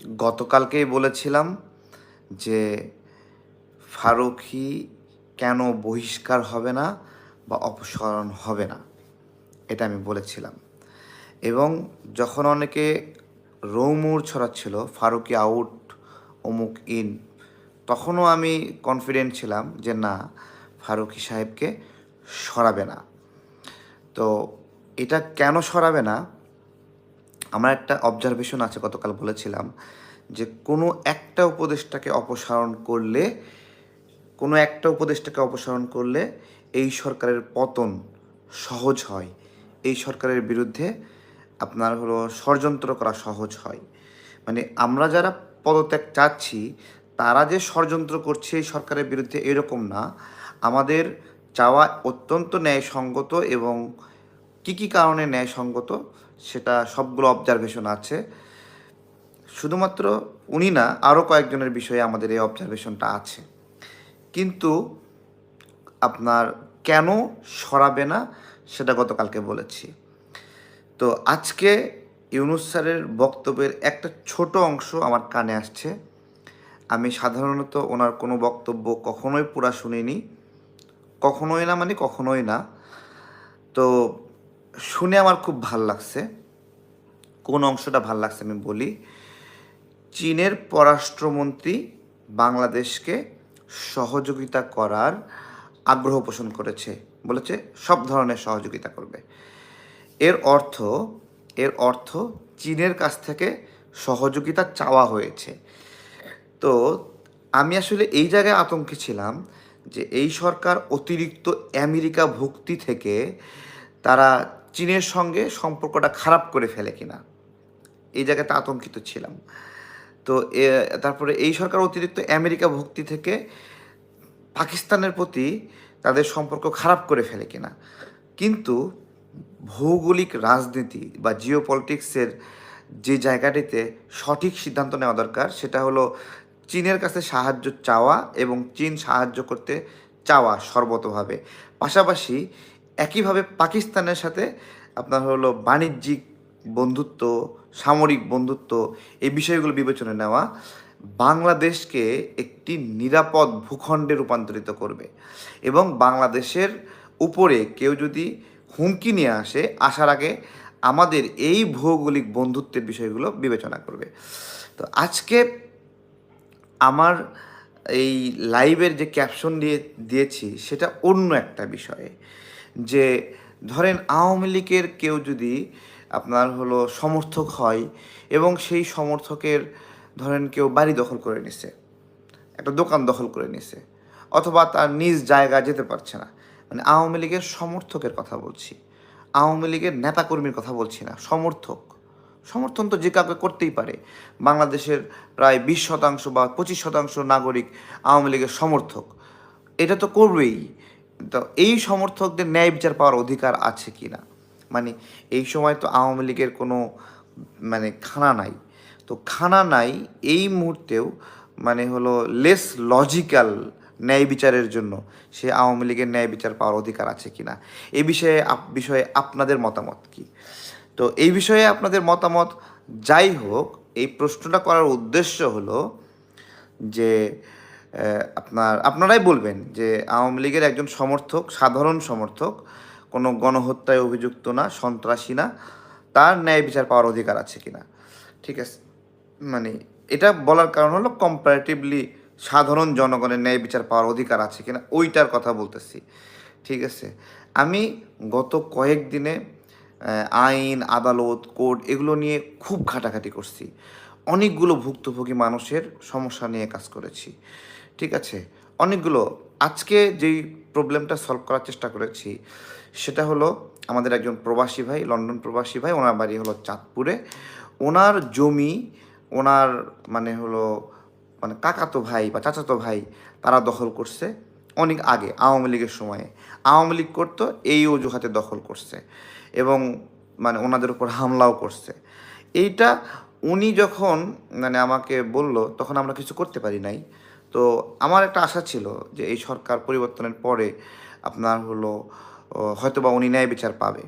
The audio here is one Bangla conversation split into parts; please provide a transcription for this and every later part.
গতকালকেই বলেছিলাম যে ফারুকি কেন বহিষ্কার হবে না বা অপসারণ হবে না, এটা আমি বলেছিলাম। এবং যখন অনেকে রৌমুর ছড়াচ্ছিল, ফারুকি আউট অমুক ইন তখনও আমি কনফিডেন্ট ছিলাম যে না, ফারুকি সাহেবকে সরাবে না। তো এটা কেন সরাবে না? আমার একটা অবজারভেশন আছে, গতকাল বলেছিলাম, যে কোনো একটা উপদেশটাকে অপসারণ করলে, কোনো একটা উপদেশটাকে অপসারণ করলে এই সরকারের পতন সহজ হয়। এই সরকারের বিরুদ্ধে আপনার হলো ষড়যন্ত্র করা সহজ হয়। মানে আমরা যারা পদত্যাগ চাচ্ছি, তারা যে ষড়যন্ত্র করছে এই সরকারের বিরুদ্ধে এরকম না। আমাদের চাওয়া অত্যন্ত ন্যায়সঙ্গত এবং কি কি কারণে ন্যায়সঙ্গত সেটা সবগুলো অবজারভেশন আছে। শুধুমাত্র উনি না আরও কয়েকজনের বিষয়ে আমাদের এই অবজারভেশনটা আছে। কিন্তু আপনার কেন সরাবে না, সেটা গতকালকে বলেছি। তো আজকে ইউনুস স্যারের বক্তব্যের একটা ছোট অংশ আমার কানে আসছে। আমি সাধারণত ওনার কোনো বক্তব্য কখনোই পুরা শুনিনি। কখনোই না মানে কখনোই না। তো শুনে আমার খুব ভালো লাগছে। কোন অংশটা ভালো লাগছে আমি বলি, চীনের পররাষ্ট্রমন্ত্রী বাংলাদেশকে সহযোগিতা করার আগ্রহ পোষণ করেছে, বলেছে সব ধরনের সহযোগিতা করবে। এর অর্থ এর অর্থ চীনের কাছ থেকে সহযোগিতা চাওয়া হয়েছে। তো আমি আসলে এই জায়গায় আতঙ্কে ছিলাম যে এই সরকার অতিরিক্ত আমেরিকা ভক্তি থেকে তারা চীনের সঙ্গে সম্পর্কটা খারাপ করে ফেলে কিনা। এই জায়গাতে আতঙ্কিত ছিলাম। তো তারপরে এই সরকার অতিরিক্ত আমেরিকা ভক্তি থেকে পাকিস্তানের প্রতি তাদের সম্পর্ক খারাপ করে ফেলে কিনা। কিন্তু ভৌগোলিক রাজনীতি বা জিও পলিটিক্সের যে জায়গাটিতে সঠিক সিদ্ধান্ত নেওয়া দরকার, সেটা হলো চীনের কাছে সাহায্য চাওয়া এবং চীন সাহায্য করতে চাওয়া সর্বতভাবে। পাশাপাশি একইভাবে পাকিস্তানের সাথে আপনার হলো বাণিজ্যিক বন্ধুত্ব, সামরিক বন্ধুত্ব, এই বিষয়গুলো বিবেচনায় নেওয়া বাংলাদেশকে একটি নিরাপদ ভূখণ্ডে রূপান্তরিত করবে এবং বাংলাদেশের উপরে কেউ যদি হুমকি নিয়ে আসে, আসার আগে আমাদের এই ভৌগোলিক বন্ধুত্বের বিষয়গুলো বিবেচনা করবে। তো আজকে আমার এই লাইভের যে ক্যাপশন দিয়ে দিয়েছি, সেটা অন্য একটা বিষয়ে। যে ধরেন আওয়ামী লীগের কেউ যদি আপনার হলো সমর্থক হয় এবং সেই সমর্থকের ধরেন কেউ বাড়ি দখল করে নিছে, একটা দোকান দখল করে নিছে, অথবা তার নিজ জায়গা যেতে পারছে না মানে আওয়ামী লীগের সমর্থকের কথা বলছি, আওয়ামী লীগের নেতাকর্মীর কথা বলছি না, সমর্থক, সমর্থন তো যে কাউকে করতেই পারে, বাংলাদেশের প্রায় বিশ শতাংশ বা পঁচিশ শতাংশ নাগরিক আওয়ামী লীগের সমর্থক, এটা তো করবেই। তো এই সমর্থকদের ন্যায় বিচার পাওয়ার অধিকার আছে কি না মানে এই সময় তো আওয়ামী লীগের কোনো মানে খানা নাই। তো খানা নাই এই মুহূর্তেও মানে হলো লেস লজিক্যাল ন্যায় বিচারের জন্য সে আওয়ামী লীগের ন্যায় বিচার পাওয়ার অধিকার আছে কি না এই বিষয়ে বিষয়ে আপনাদের মতামত কি? তো এই বিষয়ে আপনাদের মতামত যাই হোক, এই প্রশ্নটা করার উদ্দেশ্য হলো যে আপনার, আপনারাই বলবেন যে আওয়ামী লীগের একজন সমর্থক, সাধারণ সমর্থক, কোনো গণহত্যায় অভিযুক্ত না, সন্ত্রাসী না, তার ন্যায় বিচার পাওয়ার অধিকার আছে কিনা? ঠিক আছে? মানে এটা বলার কারণ হলো কম্পারেটিভলি সাধারণ জনগণের ন্যায় বিচার পাওয়ার অধিকার আছে কিনা, ওইটার কথা বলতেছি। ঠিক আছে? আমি গত কয়েকদিনে আইন, আদালত, কোর্ট এগুলো নিয়ে খুব ঘাটাঘাটি করছি। অনেকগুলো ভুক্তভোগী মানুষের সমস্যা নিয়ে কাজ করেছি। ঠিক আছে? অনেকগুলো। আজকে যেই প্রবলেমটা সলভ করার চেষ্টা করেছি, সেটা হলো আমাদের একজন প্রবাসী ভাই, লন্ডন প্রবাসী ভাই, ওনার বাড়ি হলো চাঁদপুরে। ওনার জমি, ওনার মানে হলো মানে কাকাতো ভাই বা চাচাতো ভাই, তারা দখল করছে অনেক আগে, আওয়ামী লীগের সময়ে। আওয়ামী লীগ করতো, এই অজুহাতে দখল করছে এবং মানে ওনাদের উপর হামলাও করছে। এইটা উনি যখন মানে আমাকে বলল, তখন আমরা কিছু করতে পারি নাই। তো আমার একটা আশা ছিল যে এই সরকার পরিবর্তনের পরে আপনার হলো ও, হয়তোবা উনি ন্যায় বিচার পাবে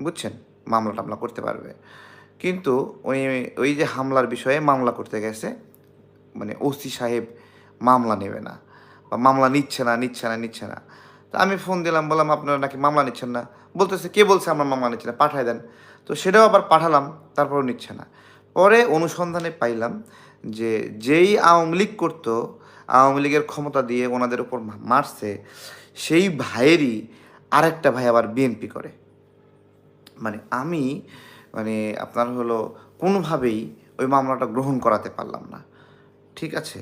বুঝছেন? মামলা টামলা করতে পারবে। কিন্তু ওই ওই যে হামলার বিষয়ে মামলা করতে গেছে মানে ওসি সাহেব মামলা নেবে না বা মামলা নিচ্ছে না নিচ্ছে না নিচ্ছে না। তা আমি ফোন দিলাম বললাম আপনারা নাকি মামলা নিচ্ছেন না? বলতেছে কে বলছে আমরা মামলা নিচ্ছে না? পাঠায় দেন। তো সেটাও আবার পাঠালাম তারপরেও নিচ্ছে না। পরে অনুসন্ধানে পাইলাম যে যেই আওয়ামী লীগ করতো আওয়ামী লীগের ক্ষমতা দিয়ে ওনাদের উপর মারছে, সেই ভাইয়েরই আরেকটা ভাই আবার বিএনপি করে। মানে আমি মানে আপনার হলো কোনোভাবেই ওই মামলাটা গ্রহণ করাতে পারলাম না। ঠিক আছে?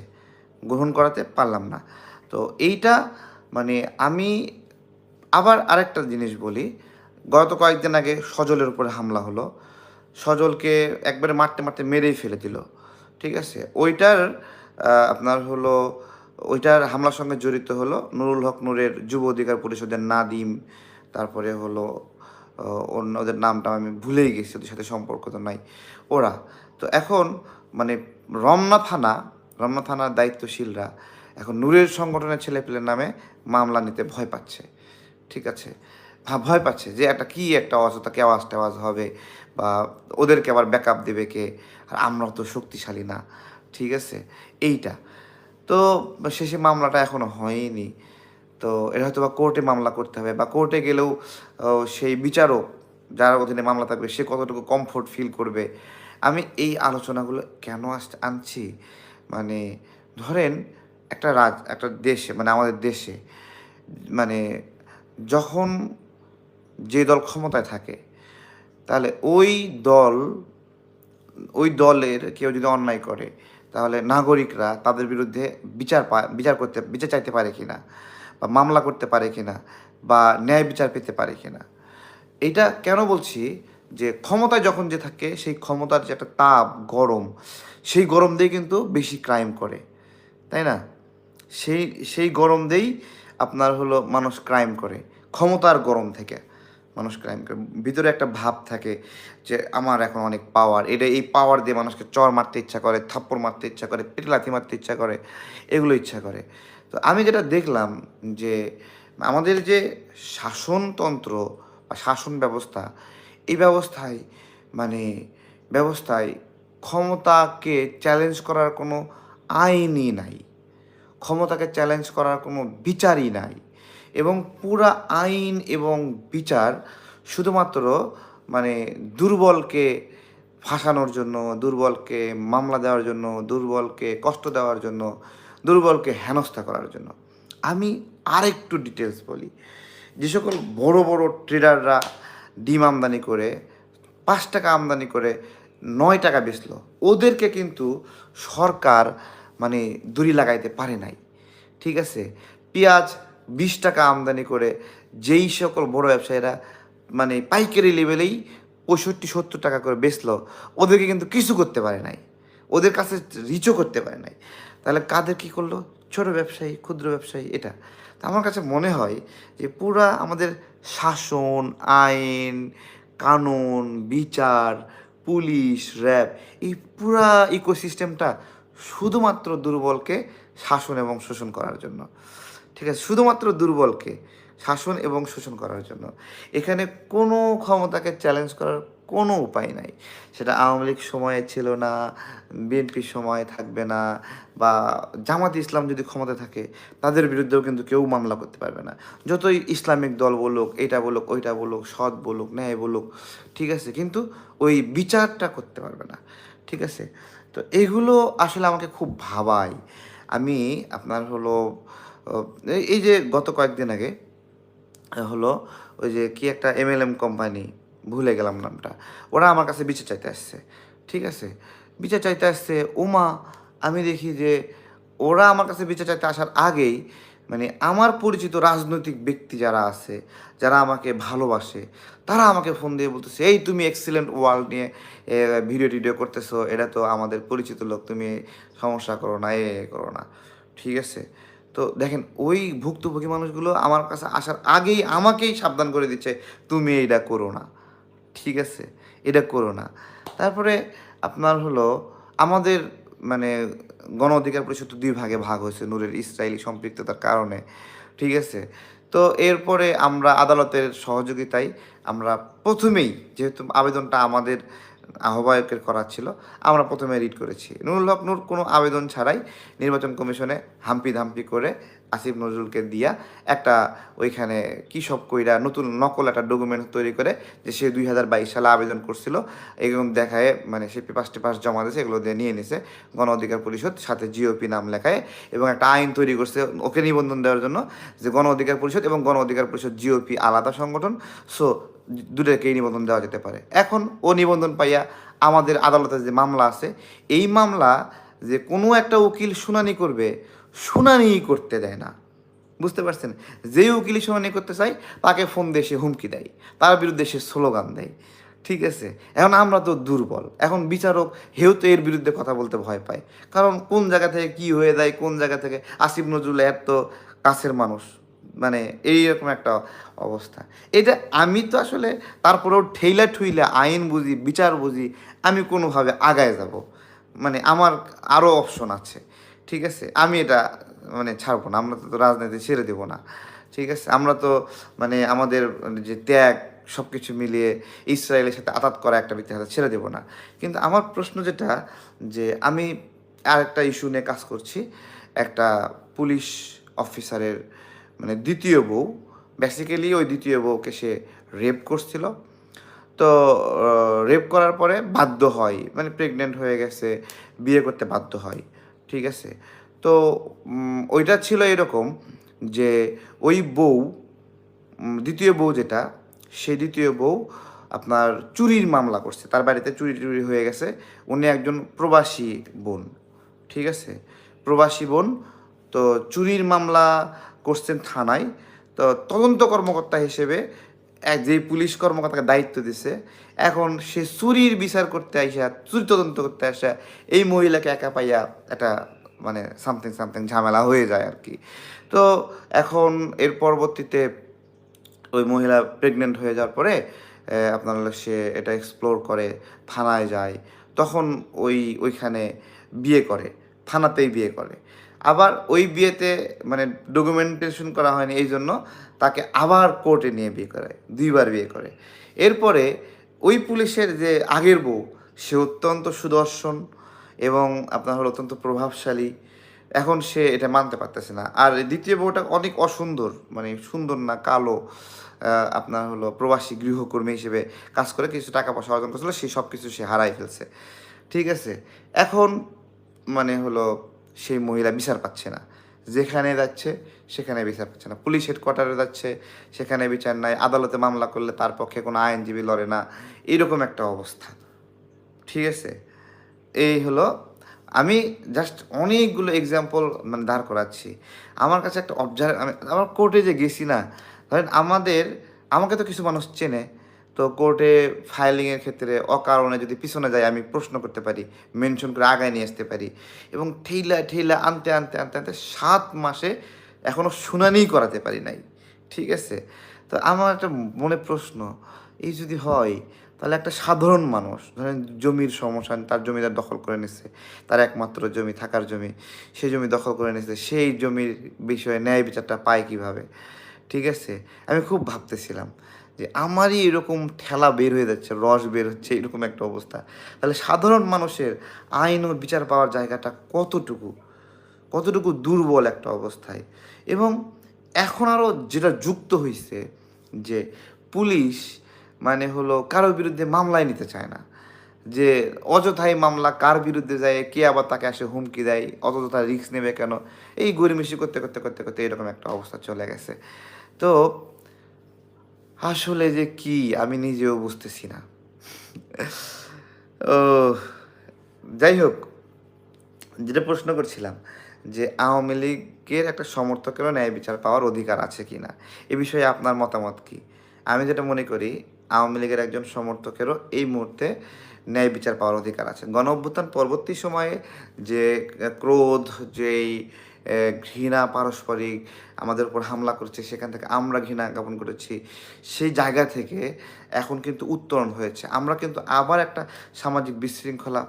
গ্রহণ করাতে পারলাম না। তো এইটা মানে আমি আবার আরেকটা জিনিস বলি, গত কয়েকদিন আগে সজলের উপরে হামলা হলো। সজলকে একবারে মারতে মারতে মেরেই ফেলে দিল। ঠিক আছে? ওইটার আপনার হলো, ওইটার হামলার সঙ্গে জড়িত হলো নুরুল হক নূরের যুব অধিকার পরিষদের নাদিম, তারপরে হলো অন্য ওদের নামটা আমি ভুলেই গেছি, ওদের সাথে সম্পর্ক তো নাই, ওরা। তো এখন মানে রমনা থানা, রমনা থানার দায়িত্বশীলরা এখন নূরের সংগঠনের ছেলেপেলের নামে মামলা নিতে ভয় পাচ্ছে, ঠিক আছে? ভা- ভয় পাচ্ছে যে একটা কি একটা অযথা কে আওয়াজ টাওয়াজ হবে বা ওদেরকে আবার ব্যাকআপ দেবে কে? আর আমরা তো শক্তিশালী না। ঠিক আছে? এইটা। তো শেষে মামলাটা এখনও হয়নি। তো এটা হয়তো বা কোর্টে মামলা করতে হবে বা কোর্টে গেলেও সেই বিচারক যার অধীনে মামলা থাকবে, সে কতটুকু কমফোর্ট ফিল করবে? আমি এই আলোচনাগুলো কেন আনছি? মানে ধরেন একটা রাজ, একটা দেশে মানে আমাদের দেশে মানে যখন যে দল ক্ষমতায় থাকে, তাহলে ওই দল, ওই দলের কেউ যদি অন্যায় করে তাহলে নাগরিকরা তাদের বিরুদ্ধে বিচার বিচার করতে, বিচার চাইতে পারে কি না বা মামলা করতে পারে কি না বা ন্যায় বিচার পেতে পারে কি না এইটা কেন বলছি? যে ক্ষমতায় যখন যে থাকে, সেই ক্ষমতার যে একটা তাপ, গরম, সেই গরম দিয়ে কিন্তু বেশি ক্রাইম করে। তাই না? সেই সেই গরম দিয়েই আপনার হলো মানুষ ক্রাইম করে, ক্ষমতার গরম থেকে। মানুষ ক্রাইম করে ভিতরে একটা ভাব থাকে যে আমার এখন অনেক পাওয়ার এটা এই পাওয়ার দিয়ে মানুষকে চর মারতে ইচ্ছা করে, থাপ্পড় মারতে ইচ্ছা করে পেটে লাথি মারতে ইচ্ছা করে, এগুলো ইচ্ছা করে। তো আমি যেটা দেখলাম যে আমাদের যে শাসনতন্ত্র বা শাসন ব্যবস্থা, এই ব্যবস্থায় মানে ব্যবস্থায় ক্ষমতাকে চ্যালেঞ্জ করার কোনো আইনই নাই। ক্ষমতাকে চ্যালেঞ্জ করার কোনো বিচারই নাই। এবং পুরা আইন এবং বিচার শুধুমাত্র মানে দুর্বলকে ফাঁসানোর জন্য, দুর্বলকে মামলা দেওয়ার জন্য, দুর্বলকে কষ্ট দেওয়ার জন্য, দুর্বলকে হেনস্থা করার জন্য। আমি আরেকটু ডিটেলস বলি। যে সকল বড় বড় ট্রেডাররা ডিম আমদানি করে, পাঁচ টাকা আমদানি করে, নয় টাকা বেচলো, ওদেরকে কিন্তু সরকার মানে দড়ি লাগাইতে পারে নাই। ঠিক আছে? পেঁয়াজ বিশ টাকা আমদানি করে যেই সকল বড় ব্যবসায়ীরা মানে পাইকারি লেভেলেই পঁয়ষট্টি, সত্তর টাকা করে বেচলো, ওদেরকে কিন্তু কিছু করতে পারে নাই। ওদের কাছে রিচও করতে পারে নাই। তাহলে কাদের কি করল? ছোট ব্যবসায়ী, ক্ষুদ্র ব্যবসায়ী, এটা। তা আমার কাছে মনে হয় যে পুরা আমাদের শাসন, আইন, কানুন, বিচার, পুলিশ, র্যাব, এই পুরা ইকোসিস্টেমটা শুধুমাত্র দুর্বলকে শাসন এবং শোষণ করার জন্য। ঠিক আছে, শুধুমাত্র দুর্বলকে শাসন এবং শোষণ করার জন্য। এখানে কোনো ক্ষমতাকে চ্যালেঞ্জ করার কোনো উপায় নাই। সেটা আওয়ামী লীগ সময়ে ছিল না বিএনপির সময় থাকবে না, বা জামাত ইসলাম যদি ক্ষমতা থাকে, তাদের বিরুদ্ধেও কিন্তু কেউ মামলা করতে পারবে না। যতই ইসলামিক দল বলুক, এটা বলুক, ওইটা বলুক, সৎ বলুক, ন্যায় বলুক, ঠিক আছে, কিন্তু ওই বিচারটা করতে পারবে না, ঠিক আছে। তো এগুলো আসলে আমাকে খুব ভাবায়। আমি, আপনার হলো এই- যে গত কয়েকদিন আগে হলো ওই যে কি একটা এমএলএম কোম্পানি ভুলে গেলাম নামটা। ওরা আমার কাছে বিচার চাইতে আসছে, ঠিক আছে? বিচার চাইতে আসছে ওমা আমি দেখি যে ওরা আমার কাছে বিচার চাইতে আসার আগেই মানে আমার পরিচিত রাজনৈতিক ব্যক্তি যারা আছে, যারা আমাকে ভালোবাসে, তারা আমাকে ফোন দিয়ে বলতেছে, এই তুমি এক্সিলেন্ট ওয়ার্ল্ড নিয়ে ভিডিও টিডিও করতেছো, এটা তো আমাদের পরিচিত লোক, তুমি সমস্যা করো না এ, করো না। ঠিক আছে? তো দেখেন, ওই ভুক্তভোগী মানুষগুলো আমার কাছে আসার আগেই আমাকেই সাবধান করে দিচ্ছে, তুমি এইটা করো না। ঠিক আছে? এটা করো না। তারপরে আপনার হলো, আমাদের মানে গণ অধিকার পরিষদ তো দুই ভাগে ভাগ হয়েছে, নূরের ইসরায়েলি সম্পৃক্ততার কারণে। ঠিক আছে? তো এরপরে আমরা আদালতের সহযোগিতায় আমরা প্রথমেই যেহেতু আবেদনটা আমাদের আহ্বায়কের করার ছিল। আমরা প্রথমে রিড করেছি। নুরুল হক নূর কোনো আবেদন ছাড়াই নির্বাচন কমিশনে হাম্পি ধাম্পি করে আসিফ নজরুলকে দিয়া একটা ওইখানে কী সব কইরা নতুন নকল একটা ডকুমেন্ট তৈরি করে যে সে দুই হাজার বাইশ সালে আবেদন করছিল। এগুলো দেখায় মানে সে পেপাস টেপাস জমা দিয়েছে, এগুলো দিয়ে নিয়ে নিছে গণ অধিকার পরিষদ, সাথে জিওপি নাম লেখায় এবং একটা আইন তৈরি করছে ওকে নিবন্ধন দেওয়ার জন্য যে গণ অধিকার পরিষদ এবং গণ অধিকার পরিষদ জিওপি আলাদা সংগঠন সো দুটাকেই নিবন্ধন দেওয়া যেতে পারে। এখন ও নিবন্ধন পাইয়া আমাদের আদালতে যে মামলা আছে, এই মামলা যে কোনো একটা উকিল শুনানি করবে শুনানি করতে দেয় না। বুঝতে পারছেন? যে উকিলই শুনানি করতে চাই তাকে ফোন দিয়ে সে হুমকি দেয়। তার বিরুদ্ধে সে স্লোগান দেয়। ঠিক আছে? এখন আমরা তো দুর্বল। এখন বিচারক হেউ তো এর বিরুদ্ধে কথা বলতে ভয় পায়। কারণ কোন জায়গা থেকে কি হয়ে যায়, কোন জায়গা থেকে? আসিফ নজরুল এত কাছের মানুষ। মানে এইরকম একটা অবস্থা। এটা আমি তো আসলে তারপরেও ঠেইলা ঠুইলা আইন বুঝি, বিচার বুঝি, আমি কোনোভাবে আগায় যাব। মানে আমার আরও অপশন আছে। ঠিক আছে? আমি এটা মানে ছাড়বো না, আমরা তো রাজনীতি ছেড়ে দেবো না। ঠিক আছে? আমরা তো মানে আমাদের যে ত্যাগ সব কিছু মিলিয়ে ইসরায়েলের সাথে আতাত করা একটা ব্যক্তির হাতে ছেড়ে দেবো না। কিন্তু আমার প্রশ্ন যেটা, যে আমি আরেকটা ইস্যু নিয়ে কাজ করছি। একটা পুলিশ অফিসারের মানে দ্বিতীয় বউ বেসিক্যালি ওই দ্বিতীয় বউকে সে রেপ করছিল। তো রেপ করার পরে বাধ্য হয় মানে প্রেগনেন্ট হয়ে গেছে, বিয়ে করতে বাধ্য হয়। ঠিক আছে? তো ওইটা ছিল এরকম যে ওই বউ দ্বিতীয় বউ যেটা, সেই দ্বিতীয় বউ আপনার চুরির মামলা করছে। তার বাড়িতে চুরি টুরি হয়ে গেছে। উনি একজন প্রবাসী বোন, ঠিক আছে? প্রবাসী বোন, তো চুরির মামলা করছেন থানায়। তো তদন্ত কর্মকর্তা হিসেবে যে পুলিশ কর্মকর্তাকে দায়িত্ব দিছে, এখন সে চুরির বিচার করতে আইসা, চুরি তদন্ত করতে আসা, এই মহিলাকে একা পাইয়া একটা মানে সামথিং সামথিং ঝামেলা হয়ে যায় আর কি। তো এখন এর পরবর্তীতে ওই মহিলা প্রেগনেন্ট হয়ে যাওয়ার পরে আপনার সে এটা এক্সপ্লোর করে, থানায় যায়। তখন ওই, ওইখানে বিয়ে করে, থানাতেই বিয়ে করে। আবার ওই বিয়েতে মানে ডকুমেন্টেশন করা হয়নি এই জন্য তাকে আবার কোর্টে নিয়ে বিয়ে করে দুইবার বিয়ে করে। এরপরে ওই পুলিশের যে আগের বউ, সে অত্যন্ত সুদর্শন এবং আপনার হলো অত্যন্ত প্রভাবশালী। এখন সে এটা মানতে পারতেছে না। আর দ্বিতীয় বউটা অনেক অসুন্দর মানে সুন্দর না, কালো আপনার হলো প্রবাসী গৃহকর্মী হিসেবে কাজ করে, কিছু টাকা পয়সা অর্জন করছিল সেই সব কিছু সে হারাই ফেলছে। ঠিক আছে? এখন মানে হলো সেই মহিলা বিচার পাচ্ছে না। যেখানে যাচ্ছে, সেখানে বিচার পাচ্ছে না। পুলিশ হেডকোয়ার্টারে যাচ্ছে, সেখানে বিচার নাই। আদালতে মামলা করলে তার পক্ষে কোনো আইনজীবী লড়ে না। এইরকম একটা অবস্থা। ঠিক আছে? এই হলো, আমি জাস্ট অনেকগুলো এক্সাম্পল মানে দাঁড় করাচ্ছি। আমার কাছে একটা অবজার্ভ আমি আমার কোর্টে যে গেছি না, ধরেন আমাদের আমাকে তো কিছু মানুষ চেনে। তো কোর্টে ফাইলিংয়ের ক্ষেত্রে অকারণে যদি পিছনে যায় আমি প্রশ্ন করতে পারি মেনশন করে আগায় নিয়ে আসতে পারি এবং ঠেলা ঠেলা আনতে আনতে আনতে আনতে সাত মাসে এখনও শুনানি করাতে পারি নাই। ঠিক আছে? তো আমার একটা মনে প্রশ্ন, এই যদি হয়, তাহলে একটা সাধারণ মানুষ, ধরেন জমির সমস্যা, তার জমিদার দখল করে নিচ্ছে তার একমাত্র জমি, থাকার জমি সেই জমি দখল করে নিচ্ছে সেই জমির বিষয়ে ন্যায় বিচারটা পায় কীভাবে? ঠিক আছে? আমি খুব ভাবতেছিলাম। যে আমারই এরকম ঠেলা বের হয়ে যাচ্ছে, রস বের হচ্ছে, এরকম একটা অবস্থা। তাহলে সাধারণ মানুষের আইন ও বিচার পাওয়ার জায়গাটা কতটুকু? কতটুকু দুর্বল একটা অবস্থায়? এবং এখন আরও যেটা যুক্ত হয়েছে যে পুলিশ মানে হলো কারোর বিরুদ্ধে মামলায় নিতে চায় না। যে অযথাই মামলা কার বিরুদ্ধে যায়, কে আবার তাকে আসে হুমকি দেয়, অযথা রিস্ক নেবে কেন? এই গরিমিশি করতে করতে করতে করতে এরকম একটা অবস্থা চলে গেছে। তো আসলে যে কি, আমি নিজেও বুঝতেছি না। ও, যাই হোক, যেটা প্রশ্ন করছিলাম যে আওয়ামী লীগের একটা সমর্থকেরও ন্যায় বিচার পাওয়ার অধিকার আছে কি না, এ বিষয়ে আপনার মতামত কি? আমি যেটা মনে করি, আওয়ামী লীগের একজন সমর্থকেরও এই মুহূর্তে ন্যায় বিচার পাওয়ার অধিকার আছে। গণ অভ্যুত্থান পরবর্তী সময়ে যে ক্রোধ, যেই ঘৃণা পারস্পরিক আমাদের উপর হামলা করছে, সেখান থেকে আমরা ঘৃণা জ্ঞাপন করেছি, সেই জায়গা থেকে এখন কিন্তু উত্তরণ হয়েছে। আমরা কিন্তু আবার একটা সামাজিক বিশৃঙ্খলা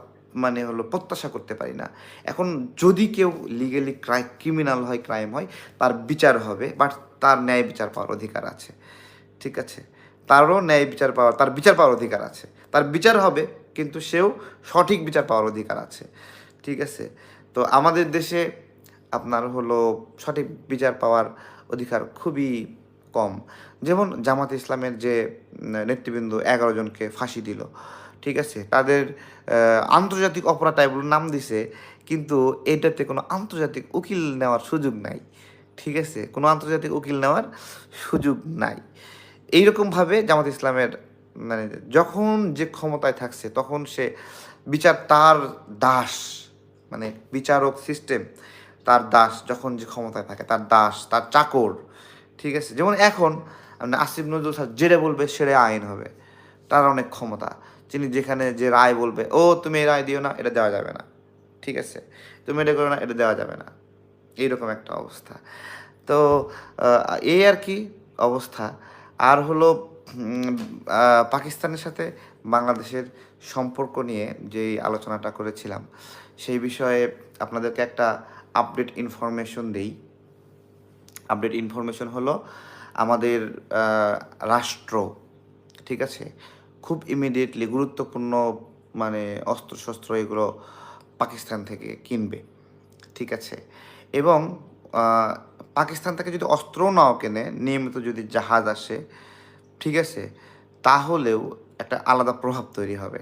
মানে হলো প্রত্যাশা করতে পারি না। এখন যদি কেউ লিগেলি ক্রাই ক্রিমিনাল হয় ক্রাইম হয়, তার বিচার হবে বাট তার ন্যায় বিচার পাওয়ার অধিকার আছে। ঠিক আছে? তারও ন্যায় বিচার পাওয়ার, তার বিচার পাওয়ার অধিকার আছে। তার বিচার হবে কিন্তু সেও সঠিক বিচার পাওয়ার অধিকার আছে। ঠিক আছে? তো আমাদের দেশে আপনার হলো সঠিক বিচার পাওয়ার অধিকার খুবই কম। যেমন জামাত ইসলামের যে নেতৃবৃন্দ এগারো জনকে ফাঁসি দিল, ঠিক আছে? তাদের আন্তর্জাতিক অপরাধ ট্রাইব্যুনাল নাম দিছে, কিন্তু এটাতে কোনো আন্তর্জাতিক উকিল নেওয়ার সুযোগ নাই। ঠিক আছে? কোনো আন্তর্জাতিক উকিল নেওয়ার সুযোগ নাই। এইরকমভাবে জামাত ইসলামের মানে যখন যে ক্ষমতায় থাকছে, তখন সে বিচার তার দাস মানে বিচারক সিস্টেম তার দাস যখন যে ক্ষমতায় থাকে, তার দাস, তার চাকর, ঠিক আছে? যেমন এখন মানে আসিফ নজরুল স্যার যেটা বলবে সেটা আইন হবে। তার অনেক ক্ষমতা। তিনি যেখানে যে রায় বলবে, ও, তুমি এই রায় দিও না, এটা দেওয়া যাবে না। ঠিক আছে? তুমি এটা করো না, এটা দেওয়া যাবে না। এইরকম একটা অবস্থা। তো এই আর কি অবস্থা। আর হলো পাকিস্তানের সাথে বাংলাদেশের সম্পর্ক নিয়ে যেই আলোচনাটা করেছিলাম, সেই বিষয়ে আপনাদেরকে একটা আপডেট ইনফরমেশন দেই। আপডেট ইনফরমেশন হলো আমাদের রাষ্ট্র, ঠিক আছে? খুব ইমিডিয়েটলি গুরুত্বপূর্ণ মানে অস্ত্রশস্ত্র এগুলো পাকিস্তান থেকে কিনবে, ঠিক আছে? এবং পাকিস্তান থেকে যদি অস্ত্রও নাও কেনে, নিয়মিত যদি জাহাজ আসে ঠিক আছে? তাহলেও একটা আলাদা প্রভাব তৈরি হবে।